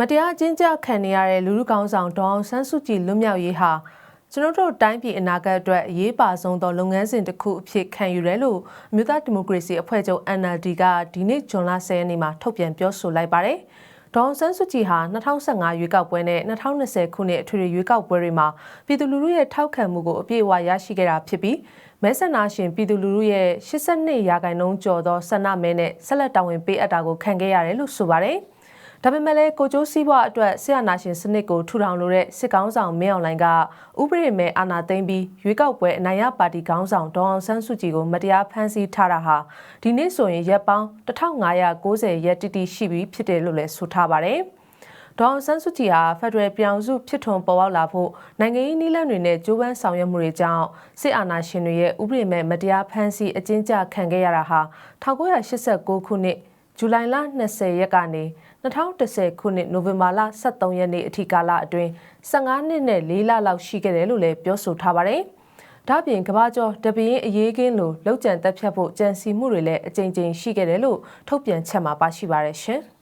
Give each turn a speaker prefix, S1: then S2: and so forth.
S1: မတရားအကျဉ်းချခံနေရတဲ့လူလူကောင်းဆောင်ဒေါအောင်ဆန်းစုကြည်လွတ်မြောက်ရေးဟာကျွန်တော်တို့တိုင်းပြည်အနာဂတ်အတွက်အရေးပါဆုံးသောလုပ်ငန်းစဉ်တစ်ခုအဖြစ်ခံယူရဲလို့အမျိုးသားဒီမိုကရေစီအဖွဲ့ချုပ် NLD ကဒီနေ့ဇွန်လ10ရက်နေ့မှာထုတ်ပြန်ပြောဆိုလိုက်ပါတယ်။ဒေါအောင်ဆန်းစုကြည်ဟာ2015ရွေးကောက်ပွဲနဲ့2020ခုနှစ်အထွေထွေရွေးကောက်ပွဲတွေမှာပြည်သူလူထုရဲ့ထောက်ခံမှုကိုအပြည့်အဝရရှိခဲ့တာဖြစ်ပြီးမဲဆန္ဒရှင်ပြည်သူလူထုရဲ့82ရာခိုင်နှုန်းကျော်သောဆန္ဒမဲနဲ့ဆက်လက်တာဝန်ပေးအပ်တာကိုခံခဲ့ရတယ်လို့ဆိုပါတယ်။ ဒါပေမဲ့လည်းကိုကျိုးစည်းဘွားအတွက်ဆရာနာရှင်စနစ်ကိုထူထောင်လိုတဲ့စစ်ကောင်းဆောင်မင်းအောင်လှိုင်ကဥပဒေမဲ့အာဏာသိမ်းပြီးရွေးကောက်ပွဲအနိုင်ရပါတီခေါင်းဆောင်ဒေါအောင်ဆန်းစုကြည်ကိုမတရားဖမ်းဆီးထားတာဟာဒီနေ့ဆိုရင်ရက်ပေါင်း1590ရက်တိတိရှိပြီဖြစ်တယ်လို့လည်းဆိုထားပါတယ်။ဒေါအောင်ဆန်းစုကြည်ဟာဖက်ဒရယ်ပြောင်စုဖြစ်ထွန်းပေါ်ပေါက်လာဖို့နိုင်ငံရေးနည်းလမ်းတွေနဲ့ကြိုးပမ်းဆောင်ရွက်မှုတွေကြောင့်စစ်အာဏာရှင်တွေရဲ့ဥပဒေမဲ့မတရားဖမ်းဆီးအကျဉ်းချခံခဲ့ရတာဟာ1989ခုနှစ် ဇူလိုင်လ20ရက်ကနေ2010ခုနှစ်နိုဝင်ဘာလ23ရက်နေ့အထိကာလအတွင်း15နှစ်နဲ့4လလောက်ရှိခဲ့တယ်လို့လည်းပြောဆိုထားပါတယ်။ဒါ့ပြင်ကဘာကျော်တပင်းအရေးကင်းလိုလောက်ကျန်တက်ဖြတ်ဖို့ကြံစီမှုတွေလည်းအကြိမ်ကြိမ်ရှိခဲ့တယ်လို့ထုတ်ပြန်ချက်မှာပါရှိပါတယ်ရှင်။